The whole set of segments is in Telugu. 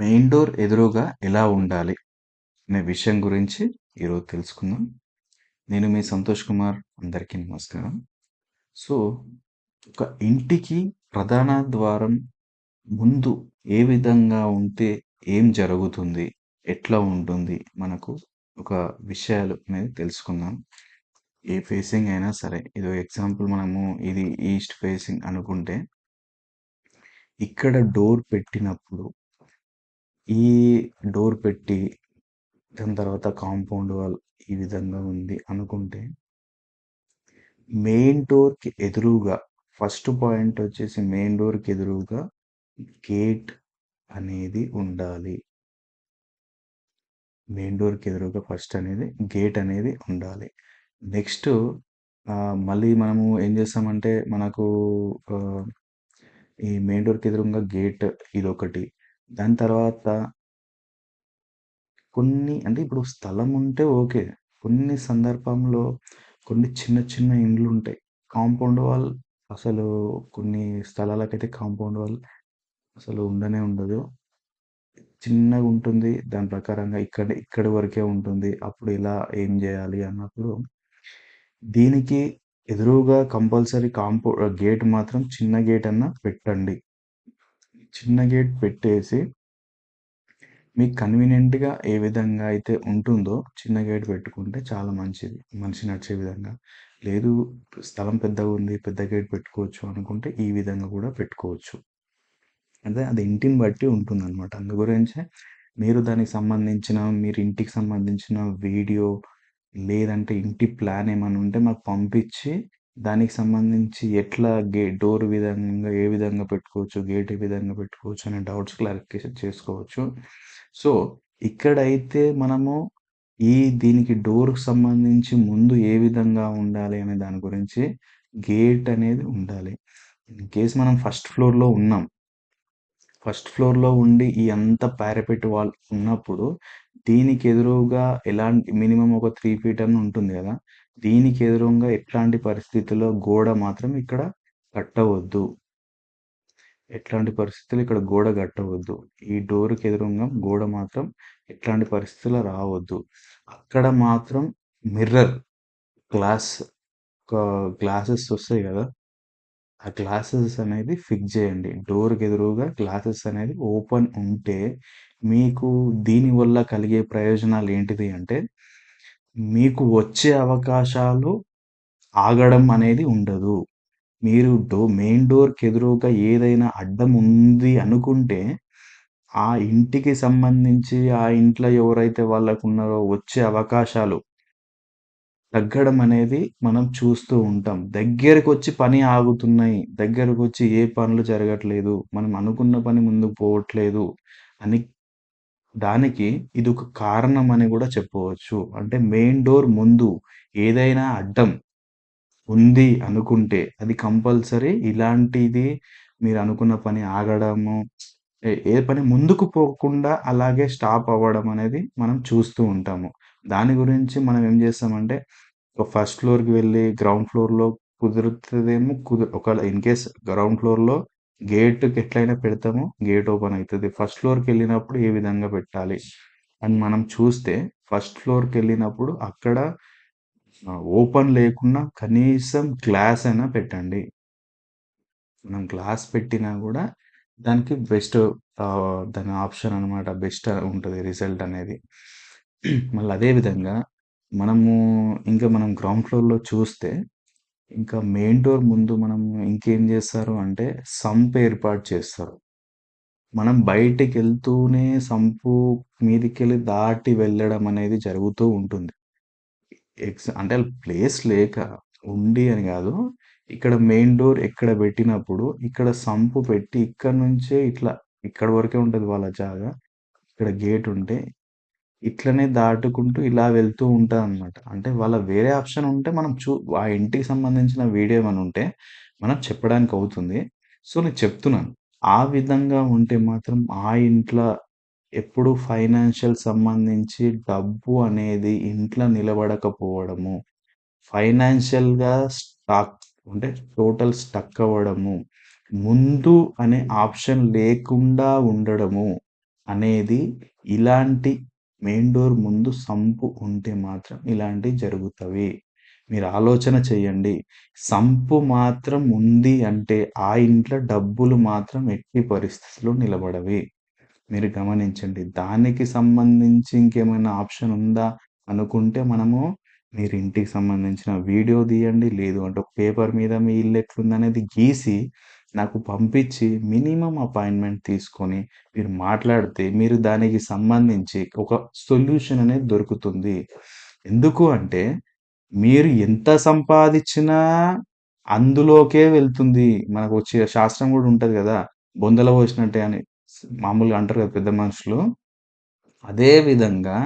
మెయిన్ డోర్ ఎదురుగా ఎలా ఉండాలి అనే విషయం గురించి ఈరోజు తెలుసుకుందాం. నేను మీ సంతోష్ కుమార్ అందరికీ నమస్కారం. సో ఒక ఇంటికి ప్రధాన ద్వారం ముందు ఏ విధంగా ఉంటే ఏం జరుగుతుంది ఎట్లా ఉంటుంది మనకు ఒక విషయాలు అనేది తెలుసుకుందాం. ఏ ఫేసింగ్ అయినా సరే ఇది ఎగ్జాంపుల్ మనము ఇది ఈస్ట్ ఫేసింగ్ అనుకుంటే ఇక్కడ డోర్ పెట్టినప్పుడు ఈ డోర్ పెట్టి దాని తర్వాత కాంపౌండ్ వాల్ ఈ విధంగా ఉంది అనుకుంటే మెయిన్ డోర్కి ఎదురుగా ఫస్ట్ పాయింట్ వచ్చేసి మెయిన్ డోర్కి ఎదురుగా గేట్ అనేది ఉండాలి. మెయిన్ డోర్కి ఎదురుగా ఫస్ట్ అనేది గేట్ అనేది ఉండాలి. నెక్స్ట్ మళ్ళీ మనము ఏం చేస్తామంటే మనకు ఈ మెయిన్ డోర్కి ఎదురుగా గేట్ ఇదొకటి. దాని తర్వాత కొన్ని అంటే ఇప్పుడు స్థలం ఉంటే ఓకే. కొన్ని సందర్భంలో కొన్ని చిన్న చిన్న ఇండ్లు ఉంటాయి. కాంపౌండ్ వాల్ అసలు కొన్ని స్థలాలకైతే కాంపౌండ్ వాల్ అసలు ఉండనే ఉండదు. చిన్నగా ఉంటుంది. దాని ప్రకారంగా ఇక్కడ ఇక్కడి వరకే ఉంటుంది. అప్పుడు ఇలా ఏం చేయాలి అన్నప్పుడు దీనికి ఎదురుగా కంపల్సరీ కాంపౌ గేట్ మాత్రం చిన్న గేట్ అన్న పెట్టండి. చిన్న గేట్ పెట్టేసి మీకు కన్వీనియంట్గా ఏ విధంగా అయితే ఉంటుందో చిన్న గేట్ పెట్టుకుంటే చాలా మంచిది. మనిషి నడిచే విధంగా. లేదు స్థలం పెద్దగా ఉంది పెద్ద గేట్ పెట్టుకోవచ్చు అనుకుంటే ఈ విధంగా కూడా పెట్టుకోవచ్చు. అంటే అది ఇంటిని బట్టి ఉంటుంది అనమాట అందు మీరు దానికి సంబంధించిన మీరు ఇంటికి సంబంధించిన వీడియో లేదంటే ఇంటి ప్లాన్ ఏమైనా ఉంటే మాకు పంపించి దానికి సంబంధించి ఎట్లా గే డోర్ విధంగా ఏ విధంగా పెట్టుకోవచ్చు గేట్ ఏ విధంగా పెట్టుకోవచ్చు అనే డౌట్స్ క్లారిఫికేషన్ చేసుకోవచ్చు. సో ఇక్కడైతే మనము ఈ దీనికి డోర్కి సంబంధించి ముందు ఏ విధంగా ఉండాలి అనే దాని గురించి గేట్ అనేది ఉండాలి. ఇన్ కేస్ మనం ఫస్ట్ ఫ్లోర్లో ఉన్నాం. ఫస్ట్ ఫ్లోర్లో ఉండి ఈ అంత పారాపెట్ వాల్ ఉన్నప్పుడు దీనికి ఎదురుగా ఎలాంటి మినిమం ఒక త్రీ ఫీట్ అని ఉంటుంది కదా దీనికి ఎదురుగా ఎట్లాంటి పరిస్థితుల్లో గోడ మాత్రం ఇక్కడ కట్టవద్దు. ఎట్లాంటి పరిస్థితులు ఇక్కడ గోడ కట్టవద్దు. ఈ డోర్కి ఎదురుగా గోడ మాత్రం ఎట్లాంటి పరిస్థితుల్లో రావద్దు. అక్కడ మాత్రం మిర్రర్ గ్లాస్ గ్లాసెస్ వస్తాయి కదా ఆ గ్లాసెస్ అనేది ఫిక్స్ చేయండి. డోర్కి ఎదురుగా గ్లాసెస్ అనేది ఓపెన్ ఉంటే మీకు దీనివల్ల కలిగే ప్రయోజనాలు ఏంటిది అంటే మీకు వచ్చే అవకాశాలు ఆగడం అనేది ఉండదు. మీరు డో మెయిన్ డోర్కి ఎదురుగా ఏదైనా అడ్డం ఉంది అనుకుంటే ఆ ఇంటికి సంబంధించి ఆ ఇంట్లో ఎవరైతే వాళ్ళకు ఉన్నారో వచ్చే అవకాశాలు తగ్గడం అనేది మనం చూస్తూ ఉంటాం. దగ్గరకు వచ్చి పని ఆగుతున్నాయి. దగ్గరకు వచ్చి ఏ పనులు జరగట్లేదు. మనం అనుకున్న పని ముందుకు పోవట్లేదు అని దానికి ఇది ఒక కారణం అని కూడా చెప్పవచ్చు. అంటే మెయిన్ డోర్ ముందు ఏదైనా అడ్డం ఉంది అనుకుంటే అది కంపల్సరీ ఇలాంటిది మీరు అనుకున్న పని ఆగడము ఏ- పని ముందుకు పోకుండా అలాగే స్టాప్ అవ్వడం అనేది మనం చూస్తూ ఉంటాము. దాని గురించి మనం ఏం చేస్తామంటే ఒక ఫస్ట్ ఫ్లోర్కి వెళ్ళి గ్రౌండ్ ఫ్లోర్లో కుదురుతుందేమో కుదు ఒకవేళ ఇన్ కేస్ గ్రౌండ్ ఫ్లోర్లో గేట్కి ఎట్లయినా పెడతామో గేట్ ఓపెన్ అవుతుంది ఫస్ట్ ఫ్లోర్కి వెళ్ళినప్పుడు ఏ విధంగా పెట్టాలి అని మనం చూస్తే ఫస్ట్ ఫ్లోర్కి వెళ్ళినప్పుడు అక్కడ ఓపెన్ లేకుండా కనీసం గ్లాస్ అయినా పెట్టండి. మనం గ్లాస్ పెట్టినా కూడా దానికి బెస్ట్ దాని ఆప్షన్ అనమాట బెస్ట్ ఉంటుంది రిజల్ట్ అనేది. మళ్ళీ అదే విధంగా మనము ఇంకా మనం గ్రౌండ్ ఫ్లోర్లో చూస్తే ఇంకా మెయిన్ డోర్ ముందు మనం ఇంకేం చేస్తారు అంటే సంప్ ఏర్పాటు చేస్తారు. మనం బయటికి వెళ్తూనే సంపు మీదికి వెళ్ళి దాటి వెళ్ళడం అనేది జరుగుతూ ఉంటుంది. ఎక్స్ అంటే ప్లేస్ లేక ఉండి అని కాదు ఇక్కడ మెయిన్ డోర్ ఎక్కడ పెట్టినప్పుడు ఇక్కడ సంపు పెట్టి ఇక్కడ నుంచే ఇట్లా ఇక్కడ వరకే ఉంటుంది వాళ్ళ జాగా ఇక్కడ గేట్ ఉంటే ఇట్లనే దాటుకుంటూ ఇలా వెళ్తూ ఉంటుంది అన్నమాట అంటే వాళ్ళ వేరే ఆప్షన్ ఉంటే మనం చూ ఆ ఇంటికి సంబంధించిన వీడియో ఏమైనా ఉంటే మనం చెప్పడానికి అవుతుంది. సో నేను చెప్తున్నాను. ఆ విధంగా ఉంటే మాత్రం ఆ ఇంట్లో ఎప్పుడు ఫైనాన్షియల్ సంబంధించి డబ్బు అనేది ఇంట్లో నిలబడకపోవడము ఫైనాన్షియల్‌గా స్టాక్ అంటే టోటల్ స్టక్ అవ్వడము, ముందు అనే ఆప్షన్ లేకుండా ఉండడము అనేది ఇలాంటి మెయిన్ డోర్ ముందు సంపు ఉంటే మాత్రం ఇలాంటివి జరుగుతవి. మీరు ఆలోచన చేయండి. సంపు మాత్రం ఉంది అంటే ఆ ఇంట్లో డబ్బులు మాత్రం ఎట్టి పరిస్థితుల్లో నిలబడవి. మీరు గమనించండి. దానికి సంబంధించి ఇంకేమైనా ఆప్షన్ ఉందా అనుకుంటే మనము మీరు ఇంటికి సంబంధించిన వీడియో తీయండి. లేదు అంటే ఒక పేపర్ మీద మీ ఇల్లు ఎట్లుందనేది గీసి నాకు పంపించి మినిమం అపాయింట్మెంట్ తీసుకొని మీరు మాట్లాడితే మీరు దానికి సంబంధించి ఒక సొల్యూషన్ అనేది దొరుకుతుంది. ఎందుకు అంటే మీరు ఎంత సంపాదించినా అందులోకే వెళ్తుంది. మనకు వచ్చే శాస్త్రం కూడా ఉంటుంది కదా బొందల పోసినట్టే అని మామూలుగా అంటారు కదా పెద్ద మనుషులు. అదే విధంగా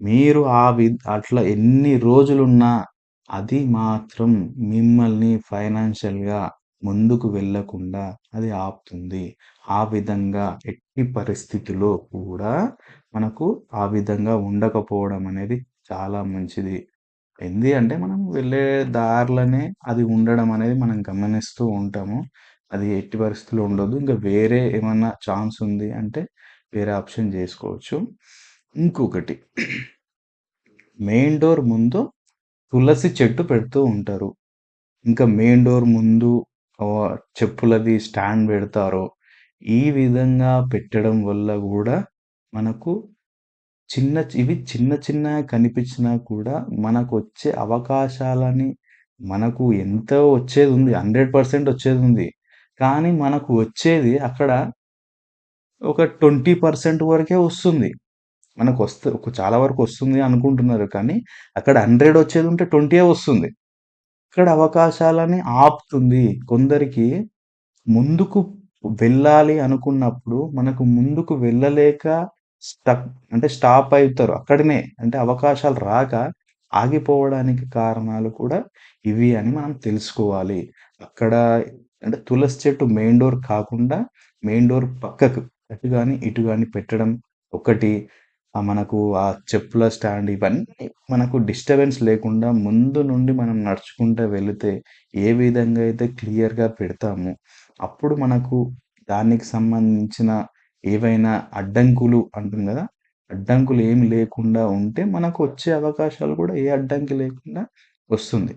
మీరు ఆ వి అట్లా ఎన్ని రోజులున్నా అది మాత్రం మిమ్మల్ని ఫైనాన్షియల్గా ముందుకు వెళ్ళకుండా అది ఆపుతుంది. ఆ విధంగా ఎట్టి పరిస్థితిలో కూడా మనకు ఆ విధంగా ఉండకపోవడం అనేది చాలా మంచిది. ఎంది అంటే మనం వెళ్ళే దారిలోనే అది ఉండడం అనేది మనం గమనిస్తూ ఉంటాము. అది ఎట్టి పరిస్థితుల్లో ఉండదు. ఇంకా వేరే ఏమన్నా ఛాన్స్ ఉంది అంటే వేరే ఆప్షన్ చేసుకోవచ్చు. ఇంకొకటి మెయిన్ డోర్ ముందు తులసి చెట్టు పెడుతూ ఉంటారు. ఇంకా మెయిన్ డోర్ ముందు చెప్పులది స్టాండ్ పెడతారో ఈ విధంగా పెట్టడం వల్ల కూడా మనకు చిన్న ఇవి చిన్న చిన్న కనిపించినా కూడా మనకు వచ్చే అవకాశాలని మనకు ఎంతో వచ్చేది ఉంది. హండ్రెడ్ పర్సెంట్ వచ్చేది ఉంది. కానీ మనకు వచ్చేది అక్కడ ఒక ట్వంటీ పర్సెంట్ వరకే వస్తుంది. మనకు వస్తే చాలా వరకు వస్తుంది అనుకుంటున్నారు. కానీ అక్కడ హండ్రెడ్ వచ్చేది ఉంటే ట్వంటీయే వస్తుంది. ఇక్కడ అవకాశాలని ఆపుతుంది. కొందరికి ముందుకు వెళ్ళాలి అనుకున్నప్పుడు మనకు ముందుకు వెళ్ళలేక స్టక్ అంటే స్టాప్ అవుతారు. అక్కడనే అంటే అవకాశాలు రాక ఆగిపోవడానికి కారణాలు కూడా ఇవి అని మనం తెలుసుకోవాలి. అక్కడ అంటే తులసి చెట్టు మెయిన్ డోర్ కాకుండా మెయిన్ డోర్ పక్కకు అటు కానీ ఇటు కానీ పెట్టడం ఒకటి. మనకు ఆ చెప్పుల స్టాండ్ ఇవన్నీ మనకు డిస్టర్బెన్స్ లేకుండా ముందు నుండి మనం నడుచుకుంటూ వెళితే ఏ విధంగా అయితే క్లియర్గా పెడతామో అప్పుడు మనకు దానికి సంబంధించిన ఏవైనా అడ్డంకులు అంటుంది కదా అడ్డంకులు ఏమి లేకుండా ఉంటే మనకు వచ్చే అవకాశాలు కూడా ఏ అడ్డంకి లేకుండా వస్తుంది.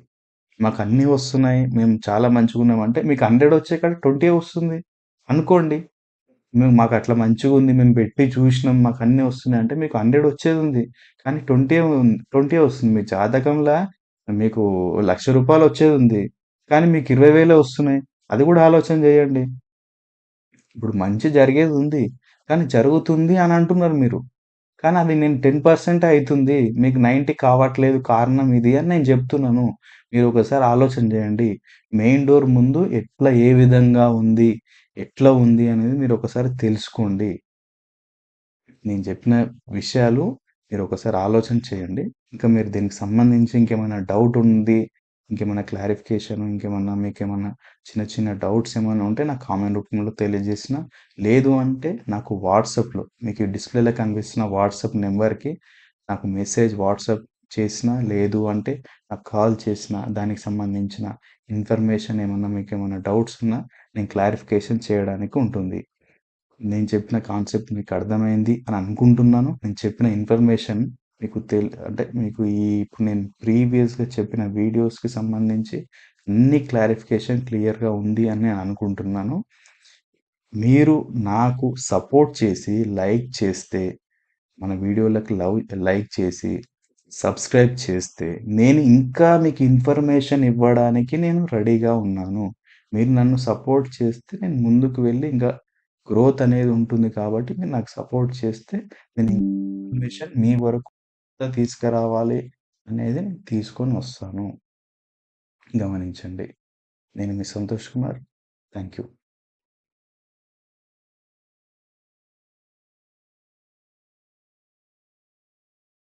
మాకు అన్నీ వస్తున్నాయి మేము చాలా మంచిగా ఉన్నామంటే మీకు హండ్రెడ్ వచ్చే కాడ ట్వంటీ వస్తుంది అనుకోండి. మేము మాకు అట్లా మంచిగా ఉంది మేము పెట్టి చూసినాం మాకు అన్నీ వస్తున్నాయి అంటే మీకు హండ్రెడ్ వచ్చేది ఉంది. కానీ ట్వంటీ ట్వంటీ వస్తుంది. మీ జాతకంలో మీకు లక్ష రూపాయలు వచ్చేది ఉంది. కానీ మీకు ఇరవై వేలే వస్తున్నాయి. అది కూడా ఆలోచన చేయండి. ఇప్పుడు మంచి జరిగేది ఉంది. కానీ జరుగుతుంది అని అంటున్నారు మీరు. కానీ అది నేను టెన్ పర్సెంట్ అవుతుంది మీకు నైంటీ కావట్లేదు కారణం ఇది అని నేను చెప్తున్నాను. మీరు ఒకసారి ఆలోచన చేయండి. మెయిన్ డోర్ ముందు ఎట్లా ఏ విధంగా ఉంది ఎట్లా ఉంది అనేది మీరు ఒకసారి తెలుసుకోండి. నేను చెప్పిన విషయాలు మీరు ఒకసారి ఆలోచన చేయండి. ఇంకా మీరు దీనికి సంబంధించి ఇంకేమైనా డౌట్ ఉంది ఇంకేమైనా క్లారిఫికేషన్ ఇంకేమన్నా మీకు ఏమన్నా చిన్న చిన్న డౌట్స్ ఏమైనా ఉంటే నాకు కామెంట్ రూపంలో తెలియజేసిన. లేదు అంటే నాకు వాట్సాప్లో మీకు డిస్ప్లేలో కనిపిస్తున్న వాట్సాప్ నెంబర్కి నాకు మెసేజ్ వాట్సాప్ చేసిన. లేదు అంటే నాకు కాల్ చేసిన. దానికి సంబంధించిన ఇన్ఫర్మేషన్ ఏమన్నా మీకు ఏమైనా డౌట్స్ ఉన్నా నేను క్లారిఫికేషన్ చేయడానికి ఉంటుంది. నేను చెప్పిన కాన్సెప్ట్ మీకు అర్థమైంది అని అనుకుంటున్నాను. నేను చెప్పిన ఇన్ఫర్మేషన్ మీకు తెలి అంటే మీకు ఈ ఇప్పుడు నేను ప్రీవియస్గా చెప్పిన వీడియోస్కి సంబంధించి అన్ని క్లారిఫికేషన్ క్లియర్గా ఉంది అని నేను అనుకుంటున్నాను. మీరు నాకు సపోర్ట్ చేసి లైక్ చేస్తే మన వీడియోలకు లవ్ లైక్ చేసి సబ్స్క్రైబ్ చేస్తే నేను ఇంకా మీకు ఇన్ఫర్మేషన్ ఇవ్వడానికి నేను రెడీగా ఉన్నాను. మీరు నన్ను సపోర్ట్ చేస్తే నేను ముందుకు వెళ్ళి ఇంకా గ్రోత్ అనేది ఉంటుంది కాబట్టి మీరు నాకు సపోర్ట్ చేస్తే నేను ఇన్ఫర్మేషన్ మీ వరకు తీసుకురావాలి అనేది నేను తీసుకొని వస్తాను. గమనించండి. నేను మీ సంతోష్ కుమార్. Thank you